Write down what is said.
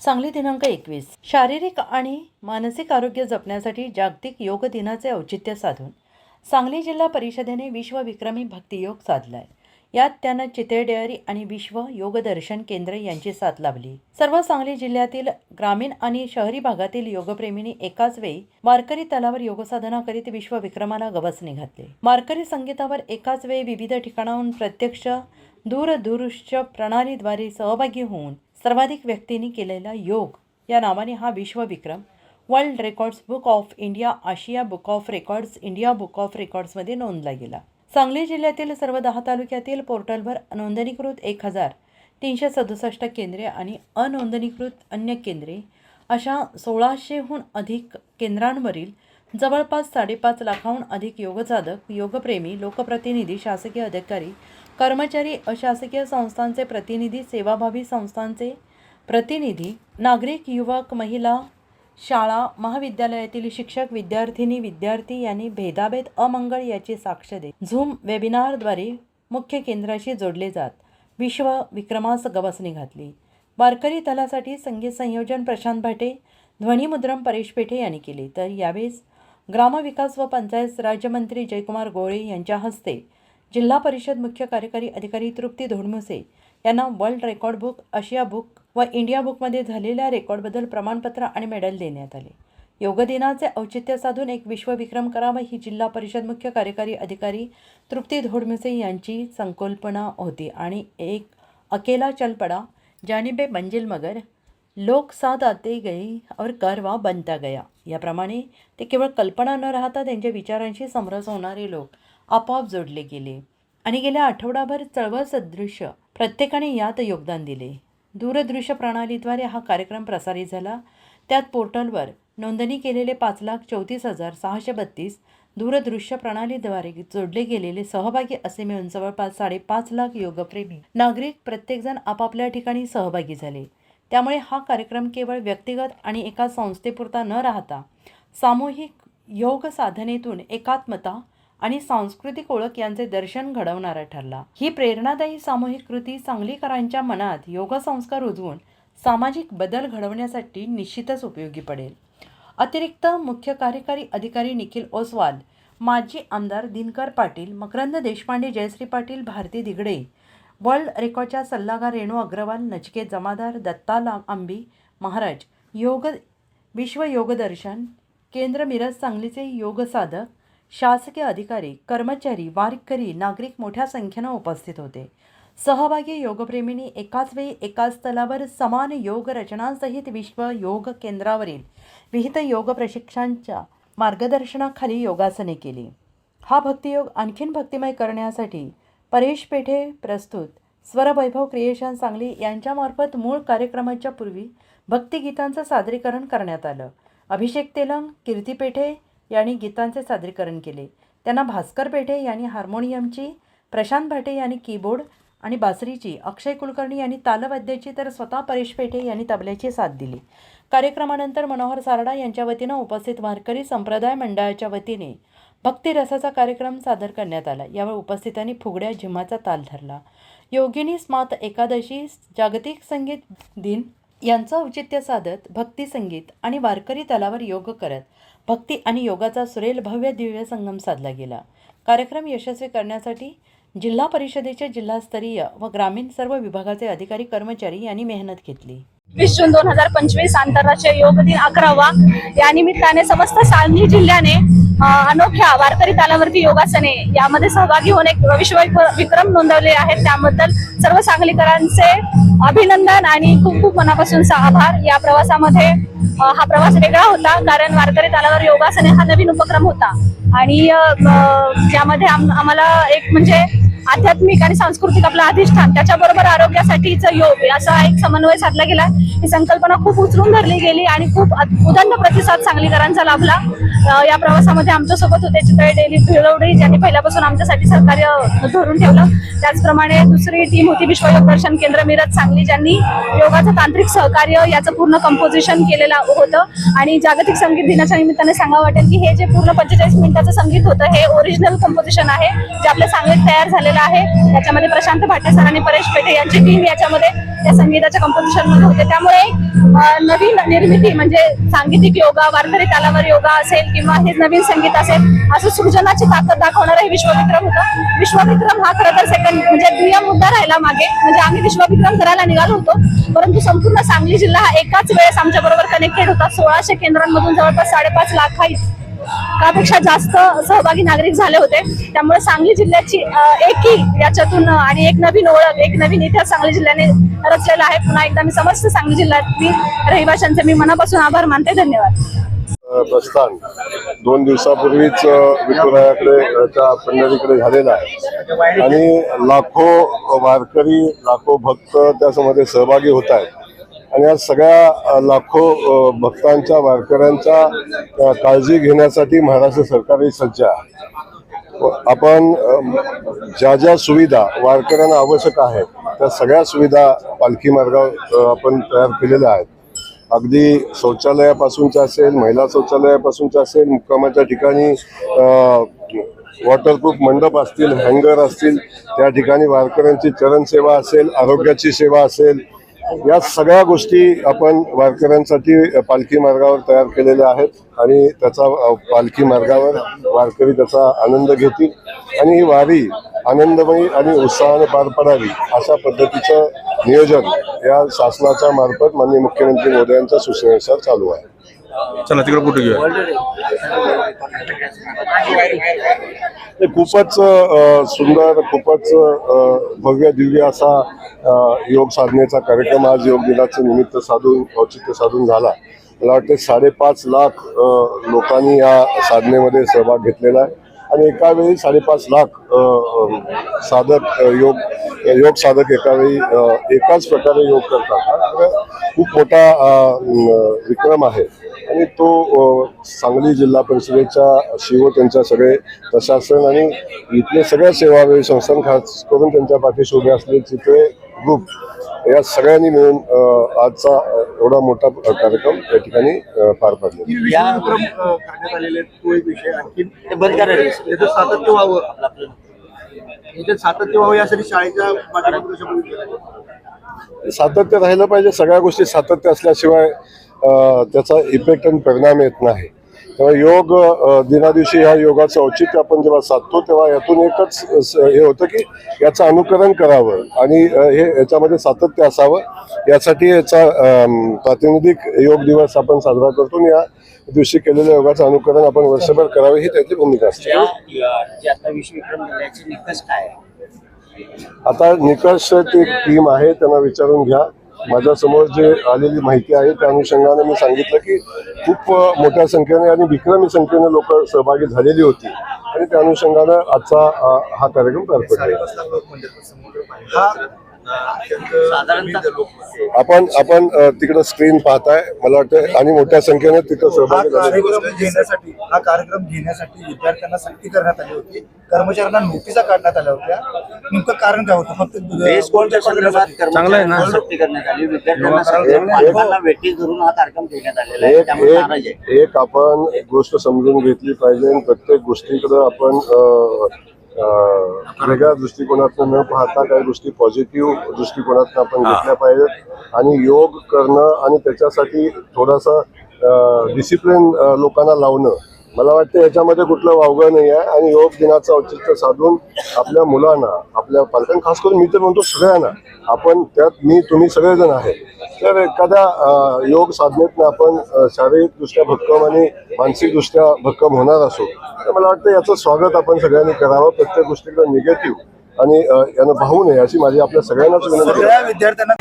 सांगली दिनांक एकवीस. शारीरिक आणि मानसिक आरोग्य जपण्यासाठी जागतिक योग दिनाचे औचित्य साधून सांगली जिल्हा परिषदेने विश्वविक्रमी भक्तियोग साधलाय. यात त्यानं चितळे डेअरी आणि विश्व योग दर्शन केंद्र यांची साथ लाभली. सर्व सांगली जिल्ह्यातील ग्रामीण आणि शहरी भागातील योगप्रेमींनी एकाच वेळी वारकरी तलावर योगसाधना करीत विश्वविक्रमाला गवसणी घातले. वारकरी संगीतावर एकाच वेळी विविध ठिकाणाहून प्रत्यक्ष दूरदृश्य प्रणालीद्वारे सहभागी होऊन सर्वाधिक व्यक्तींनी केलेला योग. या नावाने हा विश्वविक्रम world records book of India Asia book of records India book of रेकॉर्ड्समध्ये नोंदला गेला. सांगली जिल्ह्यातील सर्व दहा तालुक्यातील पोर्टलवर नोंदणीकृत एक हजार तीनशे सदुसष्ट केंद्रे आणि अनोंदणीकृत अन्य केंद्रे अशा सोळाशेहून अधिक केंद्रांवरील जवळपास साडेपाच लाखाहून अधिक योगसाधक योगप्रेमी लोकप्रतिनिधी शासकीय अधिकारी कर्मचारी अशासकीय संस्थांचे प्रतिनिधी सेवाभावी संस्थांचे प्रतिनिधी नागरिक युवक महिला शाळा महाविद्यालयातील शिक्षक विद्यार्थिनी विद्यार्थी यांनी भेदाभेद अमंगळ याची साक्ष देत झूम वेबिनारद्वारे मुख्य केंद्राशी जोडले जात. विश्व विक्रमास गवसणी घातली. वारकरी तलासाठी संगीत संयोजन प्रशांत भाटे ध्वनिमुद्रम परेश पेठे यांनी केले. तर यावेळेस ग्रामविकास व पंचायत राज्यमंत्री जयकुमार गोळे यांच्या हस्ते जिल्हा परिषद मुख्य कार्यकारी अधिकारी तृप्ती धोडमुसे यांना world record book Asia book व इंडिया बुकमध्ये झालेल्या रेकॉर्डबद्दल प्रमाणपत्र आणि मेडल देण्यात आले. योग दिनाचे औचित्य साधून एक विश्वविक्रम करावा ही जिल्हा परिषद मुख्य कार्यकारी अधिकारी तृप्ती धोडमुसे यांची संकल्पना होती. आणि एक अकेला चल पडा जानिबे मंजिल मगर लोक साथ आते गई और करवा बनता गया. याप्रमाणे ते केवळ कल्पना न राहता त्यांच्या विचारांशी समरस होणारे लोक आपोआप जोडले गेले आणि गेल्या आठवडाभर चळवळ सदृश्य प्रत्येकाने यात योगदान दिले. दूरदृश्य प्रणालीद्वारे हा कार्यक्रम प्रसारित झाला. त्यात पोर्टलवर नोंदणी केलेले पाच लाख चौतीस हजार सहाशे बत्तीस दूरदृश्य प्रणालीद्वारे जोडले गेलेले सहभागी असे मिळून जवळपास साडेपाच लाख योगप्रेमी नागरिक प्रत्येकजण आपापल्या ठिकाणी सहभागी झाले. त्यामुळे हा कार्यक्रम केवळ व्यक्तिगत आणि एका संस्थेपुरता न राहता सामूहिक योग साधनेतून एकात्मता आणि सांस्कृतिक ओळख यांचे दर्शन घडवणारा ठरला. ही प्रेरणादायी सामूहिक कृती सांगलीकरांच्या मनात योग संस्कार रुजवून सामाजिक बदल घडवण्यासाठी निश्चितच उपयोगी पडेल. अतिरिक्त मुख्य कार्यकारी अधिकारी निखिल ओसवाल माजी आमदार दिनकर पाटील मकरंद देशपांडे जयश्री पाटील भारती दिगडे वर्ल्ड रेकॉर्डच्या सल्लागार रेणू अग्रवाल नचिकेत जमादार दत्ता आंबी महाराज योग विश्व योगदर्शन केंद्र मिरज सांगलीचे योगसाधक शासकीय अधिकारी कर्मचारी वारकरी नागरिक मोठ्या संख्येनं उपस्थित होते. सहभागी योगप्रेमींनी एकाच वेळी एकाच स्थलावर समान योग रचनांसहित विश्व योग केंद्रावरील विहित योग प्रशिक्षकांच्या मार्गदर्शनाखाली योगासने केली. हा भक्तियोग आणखीन भक्तिमय करण्यासाठी परेश पेठे प्रस्तुत स्वरवैभव क्रिएशन सांगली यांच्यामार्फत मूळ कार्यक्रमाच्या पूर्वी भक्तिगीतांचं सादरीकरण करण्यात आलं. अभिषेक तेलंग कीर्ती पेठे यांनी गीतांचे सादरीकरण केले. त्यांना भास्कर पेठे यांनी हार्मोनियमची प्रशांत भाटे यांनी कीबोर्ड आणि बासरीची अक्षय कुलकर्णी यांनी तालवाद्याची तर स्वतः परेश पेठे यांनी तबल्याची साथ दिली. कार्यक्रमानंतर मनोहर सारडा यांच्या वतीनं उपस्थित वारकरी संप्रदाय मंडळाच्या वतीने भक्तिरसाचा कार्यक्रम सादर करण्यात आला. यावेळी उपस्थितांनी फुगड्या झिमाचा ताल धरला. योगिनी स्मात एकादशी जागतिक संगीत दिन यांचं औचित्य साधत भक्ती संगीत आणि वारकरी तलावर योग करत भक्ती आणि योगाचा सुरेल भव्य दिव्य संगम साधला गेला. कार्यक्रम यशस्वी करण्यासाठी जिल्हा परिषदेचे जिल्हास्तरीय व ग्रामीण सर्व विभागाचे अधिकारी कर्मचारी यांनी मेहनत घेतली. वीस जून दोन हजार पंचवीस आंतरराष्ट्रीय योग दिन अकरावा. या निमित्ताने समस्त सांगली जिल्ह्याने अनोख्या वारकरी तालावरती योगासने यामध्ये सहभागी होऊन एक विश्व विक्रम नोंदवले आहेत. त्याबद्दल सर्व सांगलीकरांचे अभिनंदन आणि खूप खूप मनापासून आभार. या प्रवासामध्ये हा प्रवास वेगळा होता कारण वारकरी तालावर योगासने हा नवीन उपक्रम होता. आणि त्यामध्ये आम्हाला एक म्हणजे आध्यात्मिक आणि सांस्कृतिक आपलं अधिष्ठान त्याच्याबरोबर आरोग्यासाठीच योग असा एक समन्वय साधला गेला. ही संकल्पना खूप उचलून धरली गेली आणि खूप उदंड प्रतिसाद सांगलीकरांचा लाभला. या प्रवासामध्ये आमच्यासोबत होते चितळे डेली भिलवडी ज्यांनी पहिल्यापासून आमच्यासाठी सहकार्य धरून ठेवलं. त्याचप्रमाणे दुसरी टीम होती विश्वयोग दर्शन केंद्र मिरज सांगली ज्यांनी योगाचं तांत्रिक सहकार्य याचं पूर्ण कंपोजिशन केलेलं होतं. आणि जागतिक संगीत दिनाच्या निमित्ताने सांगावं वाटेल की हे जे पूर्ण पंचेचाळीस मिनिटाचं संगीत होतं हे ओरिजिनल कंपोजिशन आहे जे आपल्या सांगलीत तयार झालेलं आहे. त्याच्यामध्ये प्रशांत भाटे सर आणि परेश पेठे यांची टीम याच्यामध्ये त्या संगीताच्या कंपोजिशनमध्ये होते. त्यामुळे नवीन निर्मिती म्हणजे सांगीतिक योगा वारकरी तालावर योगा असे असेल किंवा हे नवीन संगीत असेल असं सृजनाची ताकद दाखवणारं हे विश्वविक्रम होतं विश्वविक्रम हा खरं तर सेकंड म्हणजे दुय्यम मुद्दा राहिला मागे. म्हणजे आम्ही विश्वविक्रम करायला निघालो होतो परंतु संपूर्ण सांगली जिल्हा हा एकाच वेळेस आमच्या बरोबर कनेक्टेड होता. सोळाशे केंद्रांमधून जवळपास साडेपाच लाख त्यापेक्षा जास्त सहभागी नागरिक झाले होते. त्यामुळे सांगली जिल्ह्याची एकी याच्यातून आणि एक नवीन ओळख एक नवीन इतिहास सांगली जिल्ह्याने रचलेला आहे. पुन्हा एकदा मी समस्त सांगली जिल्ह्यातील रहिवाशांचे मी मनापासून आभार मानते. धन्यवाद. प्रस्थान. दोन दिवसापूर्वीच विठुरायाकडे त्या पंढरीकडे झालेला आहे. आणि लाखो वारकरी लाखो भक्त त्याच्यामध्ये सहभागी होत आहेत. आणि या सगळ्या लाखो भक्तांच्या वारकऱ्यांच्या काळजी घेण्यासाठी महाराष्ट्र सरकारही सज्ज आहे. आपण ज्या ज्या सुविधा वारकऱ्यांना आवश्यक आहेत त्या सगळ्या सुविधा पालखी मार्गावर आपण तयार केलेल्या आहेत. अगदी शौचालयापासूनचं असेल महिला शौचालयापासूनचं असेल मुक्कामाच्या ठिकाणी वॉटरप्रूफ मंडप असतील हँगर असतील त्या ठिकाणी वारकऱ्यांची चरणसेवा असेल आरोग्याची सेवा असेल या सगळ्या गोष्टी आपण वारकऱ्यांसाठी पालखी मार्गावर तयार केलेल्या आहेत आणि त्याचा पालखी मार्गावर वारकरी त्याचा आनंद घेतील. आणि ही वारी आनंदमयी आणि उत्साहाने पार पडावी अशा पद्धतीचं नियोजन या शासनाच्या मार्फत माननीय मुख्यमंत्री मोदयांच्या सूचनेनुसार चालू आहे. चला तिकडे फोटो घेऊया? खूपच सुंदर खूपच भव्य दिव्य असा योग साधनेचा कार्यक्रम आज योग दिनाचं निमित्त साधून औचित्य साधून झाला. मला वाटते साडेपाच लाख लोकांनी या साधनेमध्ये सहभाग घेतलेला आहे. आणि एका वेळी साडेपाच लाख साधक योग योग साधक एका वेळी एकाच प्रकारे योग करतात. खूप मोठा विक्रम आहे. आणि तो सांगली जिल्हा परिषदेच्या शिव त्यांच्या सगळे प्रशासन आणि इथले सगळ्या सेवावेळी संस्थान खास करून त्यांच्या पाठीशी उभे असले चित्रे ग्रुप या सगळ्यांनी मिळून आजचा एवढा मोठा कार्यक्रम या ठिकाणी पार पडला विश्वविक्रम अ, करण्यात आलेले आहेत, तो एक विषय आणखी याचं सातत्य व्हावं. याच्यात सातत्य व्हावं यासाठी शाळेच्या माध्यमातून. सातत्य राहिलं पाहिजे. सगळ्या गोष्टी सातत्य असल्याशिवाय त्याचा इफेक्ट आणि परिणाम येत नाही. तेव्हा योग अ, दिना दिवशी ह्या योगाचं औचित्य आपण जेव्हा साधतो तेव्हा यातून एकच हे होतं की याचं अनुकरण करावं आणि हे याच्यामध्ये सातत्य असावं. यासाठी याचा प्रातिनिधिक योग दिवस आपण साजरा करतो आणि या दिवशी केलेल्या योगाचं अनुकरण आपण वर्षभर करावे ही त्याची भूमिका असते? आता निकष ती टीम आहे त्यांना विचारून घ्या. माझ्यासमोर जे आलेली माहिती आहे त्या अनुषंगाने मी सांगितलं की खूप मोठ्या संख्येने आणि विक्रमी संख्येने लोक सहभागी झालेली होती. आणि त्या अनुषंगानं आजचा हा कार्यक्रम पार पडला. हा आपण आपण अ, तिकडं स्क्रीन पाहताय मला वाटतं आणि मोठ्या संख्येने तिथं हा सहभागी झाले. कार्यक्रम घेण्यासाठी हा कार्यक्रम घेण्यासाठी विद्यार्थ्यांना सक्ती करण्यात आली होती. कर्मचाऱ्यांना नोटिसा काढण्यात आल्या होत्या. नेमकं कारण काय होतं? फक्त चांगलं आहे ना? कर्मचाऱ्यांना सक्ती करण्यात आली? विद्यार्थ्यांना सक्ती करून पालकांना वेठी धरून हा कार्यक्रम घेण्यात आलेला आहे. एक त्यामुळे नाराज आहे. एक एक आपण एक गोष्ट समजून घेतली पाहिजे आणि प्रत्येक गोष्टीकडे आपण वेगळ्या दृष्टिकोनातून न पाहता काही गोष्टी पॉझिटिव्ह दृष्टिकोनातून आपण घेतल्या पाहिजेत. आणि योग करणं आणि त्याच्यासाठी थोडासा डिसिप्लिन लोकांना लावणं मला वाटतं याच्यामध्ये कुठलं वावगं नाही आहे आणि योग दिनाचं औचित्य साधून आपल्या मुलांना आपल्या पालकांना खास करून मी तर म्हणतो सगळ्यांना आपण त्यात मी तुम्ही सगळेजण आहे. तर एखाद्या योग साधनेतनं आपण शारीरिकदृष्ट्या भक्कम आणि मानसिकदृष्ट्या भक्कम होणार असो तर मला वाटतं याचं स्वागत आपण सगळ्यांनी करावं प्रत्येक गोष्टीकडे निगेटिव्ह. आणि यानं भाऊ नये अशी माझी आपल्या सगळ्यांनाच विनंती विद्यार्थ्यांना